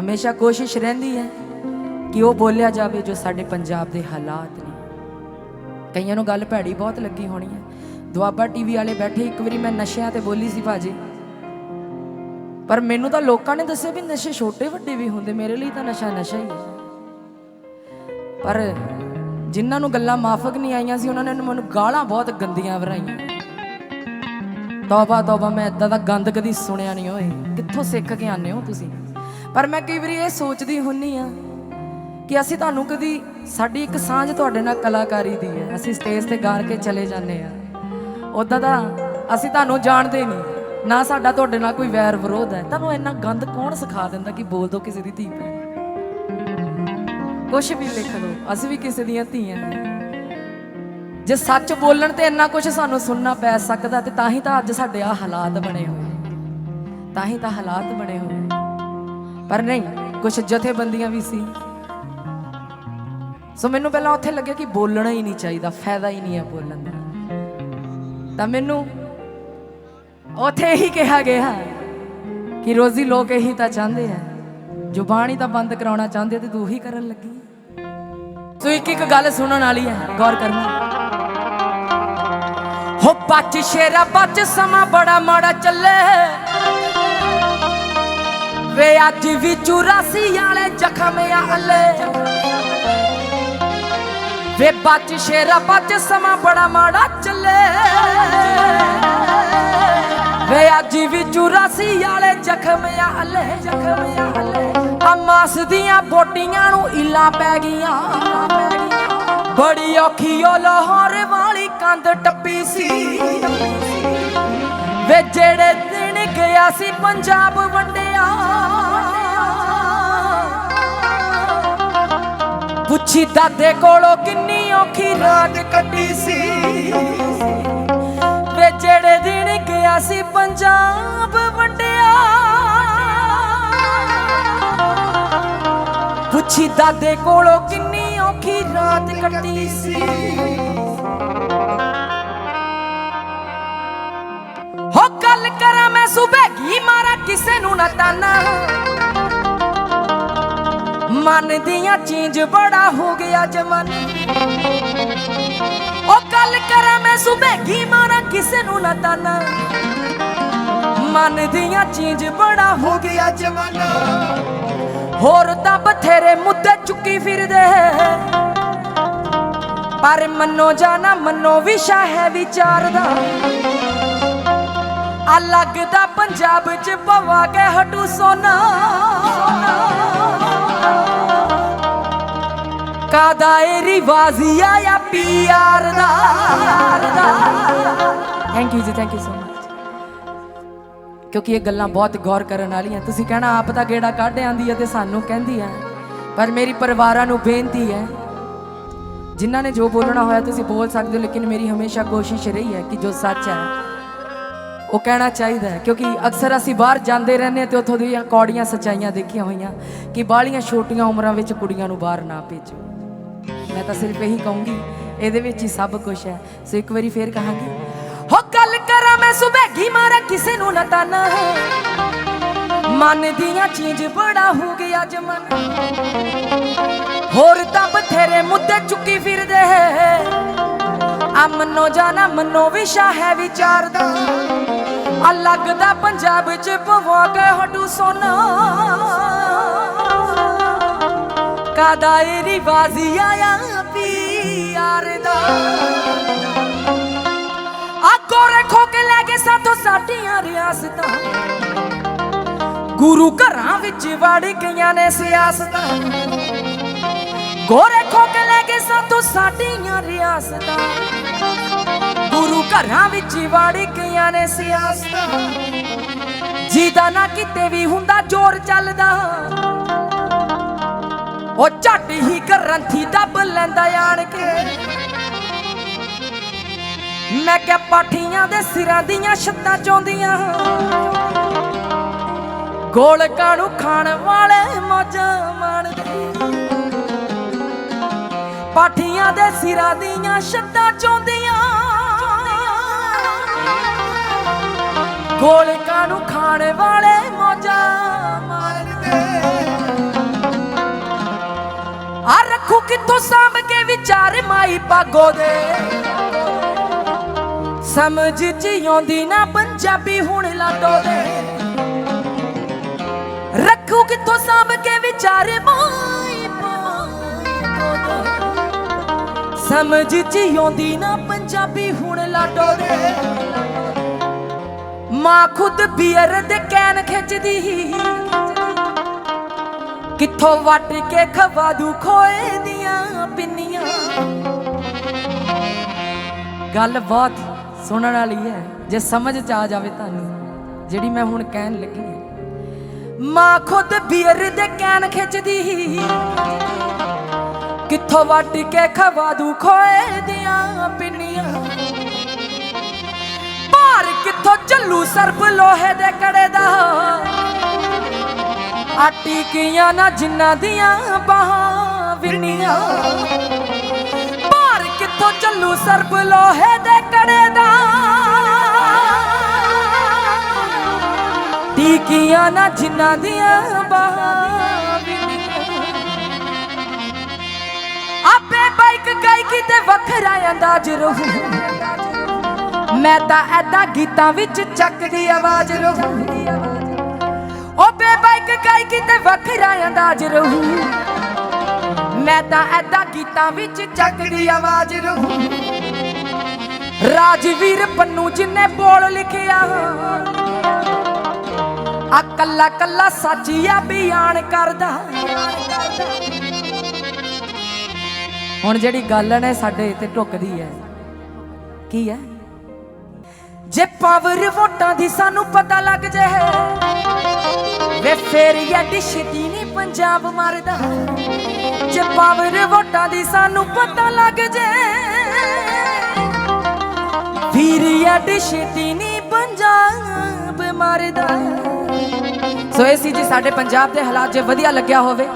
ਹਮੇਸ਼ਾ ਕੋਸ਼ਿਸ਼ ਰਹਿੰਦੀ ਹੈ ਕਿ ਉਹ ਬੋਲਿਆ ਜਾਵੇ ਜੋ ਸਾਡੇ ਪੰਜਾਬ ਦੇ ਹਾਲਾਤ ਨੇ। ਕਈਆਂ ਨੂੰ ਗੱਲ ਭੈੜੀ ਬਹੁਤ ਲੱਗੀ ਹੋਣੀ ਹੈ। ਦੁਆਬਾ ਟੀਵੀ ਵਾਲੇ ਬੈਠੇ ਇੱਕ ਵਾਰੀ ਮੈਂ ਨਸ਼ਿਆਂ ਤੇ ਬੋਲੀ ਸੀ ਭਾਜੀ। ਪਰ ਮੈਨੂੰ ਤਾਂ ਲੋਕਾਂ ਨੇ ਦੱਸਿਆ ਵੀ ਨਸ਼ੇ ਛੋਟੇ ਵੱਡੇ ਵੀ ਹੁੰਦੇ, ਮੇਰੇ ਲਈ ਤਾਂ ਨਸ਼ਾ ਨਸ਼ਾ ਹੀ ਹੈ। ਪਰ ਜਿਨ੍ਹਾਂ ਨੂੰ ਗੱਲਾਂ ਮਾਫਕ ਨਹੀਂ ਆਈਆਂ ਸੀ, ਉਹਨਾਂ ਨੇ ਮੈਨੂੰ ਗਾਲਾਂ ਬਹੁਤ ਗੰਦੀਆਂ ਵਰਾਈਆਂ। ਤੌਬਾ ਤੌਬਾ, ਮੈਂ ਇਦਾਂ ਦਾ ਗੰਦ ਕਦੀ ਸੁਣਿਆ ਨਹੀਂ, ਓਏ। ਕਿੱਥੋਂ ਸਿੱਖ ਕੇ ਆਨੇ ਹੋ ਤੁਸੀਂ? ਪਰ ਮੈਂ ਕਈ ਵਾਰੀ ਇਹ ਸੋਚਦੀ ਹੁੰਨੀ ਆ ਕਿ ਅਸੀਂ ਤੁਹਾਨੂੰ ਕਦੀ ਸਾਡੀ ਇੱਕ ਸਾਂਝ ਤੁਹਾਡੇ ਨਾਲ ਕਲਾਕਾਰੀ ਦੀ ਹੈ। ਅਸੀਂ ਸਟੇਜ ਤੇ ਗਾ ਕੇ ਚਲੇ ਜਾਂਦੇ ਆ। ਉਦਾਂ ਦਾ ਅਸੀਂ ਤੁਹਾਨੂੰ ਜਾਣਦੇ ਨਹੀਂ। ਨਾ ਸਾਡਾ ਤੁਹਾਡੇ ਨਾਲ ਕੋਈ ਵੈਰ ਵਿਰੋਧ ਹੈ। ਤੁਹਾਨੂੰ ਇੰਨਾ ਗੰਦ ਕੌਣ ਸਿਖਾ ਦਿੰਦਾ ਕਿ ਬੋਲ ਦੋ ਕਿਸੇ ਦੀ ਧੀ ਭੈਣ? ਕੁਛ ਵੀ ਲਿਖ ਲਓ ਅਸੀਂ ਵੀ ਕਿਸੇ ਦੀਆਂ ਧੀਆਂ ਨੇ ਜੇ ਸੱਚ ਬੋਲਣ ਤੇ ਇੰਨਾ ਕੁਝ ਸਾਨੂੰ ਸੁਣਨਾ ਪੈ ਸਕਦਾ ਤੇ ਤਾਂ ਹੀ ਤਾਂ ਅੱਜ ਸਾਡੇ ਆ ਹਾਲਾਤ ਬਣੇ ਹੋਏ। ਤਾਂ ਹੀ ਤਾਂ ਹਾਲਾਤ ਬਣੇ ਹੋਏ। ਪਰ ਨਹੀਂ ਕੁਝ ਜਥੇਬੰਦੀਆਂ ਵੀ ਸੀ। ਸੋ ਮੈਨੂੰ ਪਹਿਲਾਂ ਉੱਥੇ ਲੱਗਿਆ ਕਿ ਬੋਲਣਾ ਹੀ ਨਹੀਂ ਚਾਹੀਦਾ, ਫਾਇਦਾ ਹੀ ਨਹੀਂ ਹੈ ਬੋਲਣ ਦਾ। ਤਾਂ ਮੈਨੂੰ ਉੱਥੇ ਹੀ ਕਿਹਾ ਗਿਆ ਕਿ ਰੋਜ਼ੀ ਲੋਕ ਇਹੀ ਤਾਂ ਚਾਹੁੰਦੇ ਆ, ਜ਼ੁਬਾਨ ਹੀ ਤਾਂ ਬੰਦ ਕਰਾਉਣਾ ਚਾਹੁੰਦੇ ਤੇ ਤੂੰ ਹੀ ਕਰਨ ਲੱਗੀ। ਸੋ ਇੱਕ ਇੱਕ ਗੱਲ ਸੁਣਨ ਵਾਲੀ ਹੈ ਗੌਰ ਕਰਨਾ। ਹੋ ਬੱਚ ਸ਼ੇਰਾ ਬੱਚ ਸਮਾਂ ਬੜਾ ਮਾੜਾ ਚੱਲੇ। ਵੇ ਅੱਜ ਵੀ 84 ਵਾਲੇ ਜ਼ਖਮ ਆ ਵੇ ਬੱਚ ਸ਼ੇਰਾ, ਬੱਚ ਸਮਾਂ ਬੜਾ ਮਾੜਾ ਚੱਲੇ। ਵੇ ਅੱਜ ਵੀ 84 ਵਾਲੇ ਜ਼ਖਮ ਆ ਜ਼ਖਮ ਆ ਹੱਲੇ ਦੀਆਂ ਬੋਟੀਆਂ ਨੂੰ ਇਲਾਂ ਪੈ ਗਈਆਂ। ਬੜੀ ਔਖੀ ਉਹ ਲਾਹੌਰ ਵਾਲੀ ਕੰਧ ਟੱਪੀ ਸੀ। ਵੇ ਜਿਹੜੇ ਦਿਨ ਗਿਆ ਸੀ ਪੰਜਾਬ ਵੰਡਿਆ। ਪੁੱਛੀ ਦਾਦੇ ਕੋਲੋਂ ਕਿੰਨੀ ਔਖੀ ਰਾਤ ਕੱਟੀ ਸੀ। ਵੇ ਜਿਹੜੇ ਦਿਨ ਗਿਆ ਸੀ ਪੰਜਾਬ ਵੰਡਿਆ। ਪੁੱਛੀ ਦਾਦੇ ਕੋਲੋਂ ਕਿੰਨੀ ਔਖੀ ਰਾਤ ਕੱਟੀ ਸੀ। ਕਰਾਂ ਮੈਂ ਮਾਰਾ ਕਿਸੇ ਨੂੰ ਨਾ ਤਾਨਾ। ਮਨ ਦੀਆਂ ਚੀਜ਼ ਬੜਾ ਹੋ ਗਿਆ ਜਮਾਨਾ ਉਹ ਗੱਲ ਕਰਾਂ ਮੈਂ ਸੁਬੇਗੀ ਮਾਰਾ ਕਿਸੇ ਨੂੰ ਨਾ ਤਾਨਾ। ਮਨ ਦੀਆਂ ਚੀਜ਼ ਬੜਾ ਹੋ ਗਿਆ ਜਮਾਨਾ ਹੋਰ ਤਾਂ ਬਥੇਰੇ ਮੁੱਦੇ ਚੁੱਕੀ ਫਿਰਦੇ। ਪਰ ਮੰਨੋ ਜਾਣਾ ਮੰਨੋ, ਵਿਸ਼ਾ ਹੈ ਵਿਚਾਰ ਦਾ। ਆ ਪੰਜਾਬ ਚ ਪਵਾ ਹਟੂ ਸੋਨਾ। ਕਾਦਾ ਏ ਰਿਵਾਜ਼ੀ ਆਇਆ PR the? Thank you ji thank you so much ਕਿਉਂਕਿ ਇਹ ਗੱਲਾਂ ਬਹੁਤ ਗੌਰ ਕਰਨ ਵਾਲੀਆਂ। ਤੁਸੀਂ ਕਹਿਣਾ, ਆਪ ਦਾ ਗੇੜਾ ਕੱਢ ਆਂਦੀ ਹੈ ਤੇ ਸਾਨੂੰ ਕਹਿੰਦੀ ਹੈ ਪਰ ਮੇਰੀ ਪਰਿਵਾਰਾਂ ਨੂੰ ਬੇਨਤੀ ਹੈ, ਜਿਨ੍ਹਾਂ ਨੇ ਜੋ ਬੋਲਣਾ ਹੋਇਆ ਤੁਸੀਂ ਬੋਲ ਸਕਦੇ ਹੋ, ਲੇਕਿਨ ਮੇਰੀ ਹਮੇਸ਼ਾ ਕੋਸ਼ਿਸ਼ ਰਹੀ ਹੈ ਕਿ ਜੋ ਸੱਚ ਹੈ ਉਹ ਕਹਿਣਾ ਚਾਹੀਦਾ ਹੈ, ਕਿਉਂਕਿ ਅਕਸਰ ਅਸੀਂ ਬਾਹਰ ਜਾਂਦੇ ਰਹਿੰਦੇ ਤੇ ਉੱਥੋਂ ਦੀਆਂ ਕੌੜੀਆਂ ਸੱਚਾਈਆਂ ਦੇਖੀਆਂ ਹੋਈਆਂ, ਕਿ ਬਾਲੀਆਂ ਛੋਟੀਆਂ ਉਮਰਾਂ ਵਿੱਚ ਕੁੜੀਆਂ ਨੂੰ ਬਾਹਰ ਨਾ ਭੇਜੋ। ਮੈਂ ਤਾਂ ਸਿਰਫ ਇਹੀ ਕਹੂੰਗੀ, ਇਹਦੇ ਵਿੱਚ ਹੀ ਸਭ ਕੁਝ ਹੈ। ਸੋ ਇੱਕ ਵਾਰੀ ਫੇਰ ਕਹਾਂਗੀ, ਹੋ ਗੱਲ ਕਰਾਂ ਮੈਂ ਸੁਬੇਗੀ ਮਾਰਾ, ਕਿਸੇ ਨੂੰ ਨਾ ਤਾਨਾ ਮਨ ਦੀਆਂ ਚੀਜ਼ ਬੜਾ ਹੋ ਗਿਆ ਜਮਨ ਹੋਰ ਤਾਂ ਬਥੇਰੇ ਮੁੱਦੇ ਚੁੱਕੀ ਫਿਰਦੇ ਹੈ। ਆ ਮੰਨੋ ਜਾਣਾ ਮੰਨੋ ਵਿਸ਼ਾ ਹੈ ਵਿਚਾਰ ਦਾ। ਆ ਲੱਗਦਾ ਪੰਜਾਬ ਚ ਪਵਾ ਕੇ ਹਟੂ ਸੋਨਾ ਕਾਦਾ ਏ ਰਿਵਾਜ਼ੀ ਆਇਆ ਪੀਆਰ ਦਾ। ਆ ਗੋਰੇ ਖੋ ਕੇ ਲੈ ਕੇ ਸਾਥੋਂ ਸਾਡੀਆਂ ਰਿਆਸਤਾਂ। ਗੁਰੂ ਘਰਾਂ ਵਿੱਚ ਵੜ ਗਈਆਂ ਨੇ ਸਿਆਸਤਾਂ। ਗੋਰੇ ਖੋ ਕੇ ਲੈ ਕੇ ਸਾਥੋਂ ਸਾਡੀਆਂ ਰਿਆਸਤਾਂ। ਘਰਾਂ ਵਿੱਚ ਵੜ ਗਈਆਂ ਨੇ ਸਿਆਸਤਾਂ। ਜਿਹਦਾ ਨਾ ਕਿਤੇ ਵੀ ਹੁੰਦਾ ਜ਼ੋਰ ਚੱਲਦਾ। ਉਹ ਝੱਟ ਹੀ ਗਰੰਥੀ ਦੱਬ ਲੈਂਦਾ ਆਣ ਕੇ। ਮੈਂ ਕਿਹਾ, ਪਾਠੀਆਂ ਦੇ ਸਿਰਾਂ ਦੀਆਂ ਛੱਤਾਂ ਚੋਂਦੀਆਂ। ਗੋਲ ਨੂੰ ਖਾਣ ਵਾਲੇ ਮੌਜਾਂ ਮਾਣਦੇ। ਪਾਠੀਆਂ ਦੇ ਸਿਰਾਂ ਦੀਆਂ ਛੱਤਾਂ ਚੋਂਦੀਆਂ। ਗੋਲਕਾਂ ਨੂੰ ਖਾਣ ਵਾਲੇ ਮੋਜਾ ਮਾਰਦੇ ਆ ਰੱਖੂ ਕਿੱਥੋਂ ਸਾਂਭ ਕੇ ਵਿਚਾਰ ਮਾਈ ਪਾਗੋ ਦੇ। ਸਮਝ ਚ ਆਉਂਦੀ ਨਾ ਪੰਜਾਬੀ ਹੁਣ ਲਾਡੋ ਦੇ। ਰੱਖੂ ਕਿੱਥੋਂ ਸਾਂਭ ਕੇ ਵਿਚਾਰ ਮਾਈ ਪਾਗੋ ਦੇ। ਸਮਝ ਚ ਆਉਂਦੀ ਨਾ ਪੰਜਾਬੀ ਹੁਣ ਲਾਡੋ ਦੇ। ਮਾਂ ਖੁਦ ਬੀਅਰ ਦੇ ਕੈਨ ਖਿੱਚਦੀ। ਕਿੱਥੋਂ ਵੱਟ ਕੇ ਖਵਾ ਦੂ ਖੋਏ ਦੀਆਂ ਪਿੰਨੀਆਂ। ਗੱਲ ਬਹੁਤ ਸੁਣਨ ਵਾਲੀ ਹੈ, ਜੇ ਸਮਝ ਚ ਆ ਜਾਵੇ ਤੁਹਾਨੂੰ, ਜਿਹੜੀ ਮੈਂ ਹੁਣ ਕਹਿਣ ਲੱਗੀ ਹਾਂ। ਮਾਂ ਖੁਦ ਬੀਅਰ ਦੇ ਕੈਨ ਖਿੱਚਦੀ। ਕਿੱਥੋਂ ਵੱਟ ਕੇ ਖਵਾ ਦੂ ਖੋਏ ਦੀਆਂ ਪਿੰਨੀਆਂ। ਭਾਰ ਕਿੱਥੋਂ ਚੱਲੂ ਸਰਬ ਲੋਹੇ ਦੇ ਕੜੇ ਦਾ। ਆਟੀ ਕੀਆਂ ਨਾ ਜਿੰਨਾ ਦੀਆਂ ਬਾਹਾਂ ਵਿਰਨੀਆਂ ਭਾਰ ਕਿੱਥੋਂ ਚੱਲੂ ਸਰਬ ਲੋਹੇ ਦੇ ਕੜੇ ਦਾ? ਟੀਕੀਆਂ ਨਾ ਜਿੰਨਾ ਦੀਆਂ ਬਾਹਾਂ ਵਿਰਨੀਆਂ ਆਪੇ ਬਾਈਕ ਗਾਇਕੀ ਤੇ ਵੱਖਰਾ ਅੰਦਾਜ਼ ਰਹੂ। ਮੈਂ ਤਾਂ ਐਦਾਂ ਗੀਤਾਂ ਵਿੱਚ ਚੱਕਦੀ ਆਵਾਜ਼ ਰਹੂ। ਓ ਬੇਬਾਈਕ ਗਾਇਕੀ ਤੇ ਵੱਖਰਾ ਅੰਦਾਜ਼ ਰਹੂ। ਮੈਂ ਤਾਂ ਐਦਾਂ ਗੀਤਾਂ ਵਿੱਚ ਚੱਕਦੀ ਆਵਾਜ਼ ਰਹੂ। ਰਾਜਵੀਰ ਪੰਨੂ ਜਿਨੇ ਬੋਲ ਲਿਖਿਆ ਆ, ਕੱਲਾ ਕੱਲਾ ਸੱਚਿਆ ਬਿਆਨ ਕਰਦਾ। ਹੁਣ ਜਿਹੜੀ ਗੱਲ ਨੇ ਸਾਡੇ ਤੇ ਢੁੱਕਦੀ ਹੈ, ਕੀ ਹੈ? ਜੇ ਪਾਵਰ ਵੋਟਾਂ ਦੀ ਸਾਨੂੰ ਪਤਾ ਲੱਗ ਜਾਏ, ਵੇ ਫੇਰ ਐਡੀ ਛੇਤੀ ਨਹੀਂ ਪੰਜਾਬ ਮਰਦਾ। ਜੇ ਪਾਵਰ ਵੋਟਾਂ ਦੀ ਸਾਨੂੰ ਪਤਾ ਲੱਗ ਜਾਏ, ਫਿਰ ਐਡੀ ਛੇਤੀ ਨਹੀਂ ਪੰਜਾਬ ਮਰਦਾ। ਸੋ ਇਹ ਸੀ ਜੀ ਸਾਡੇ ਪੰਜਾਬ ਦੇ ਹਾਲਾਤ, ਜੇ ਵਧੀਆ ਲੱਗਿਆ ਹੋਵੇ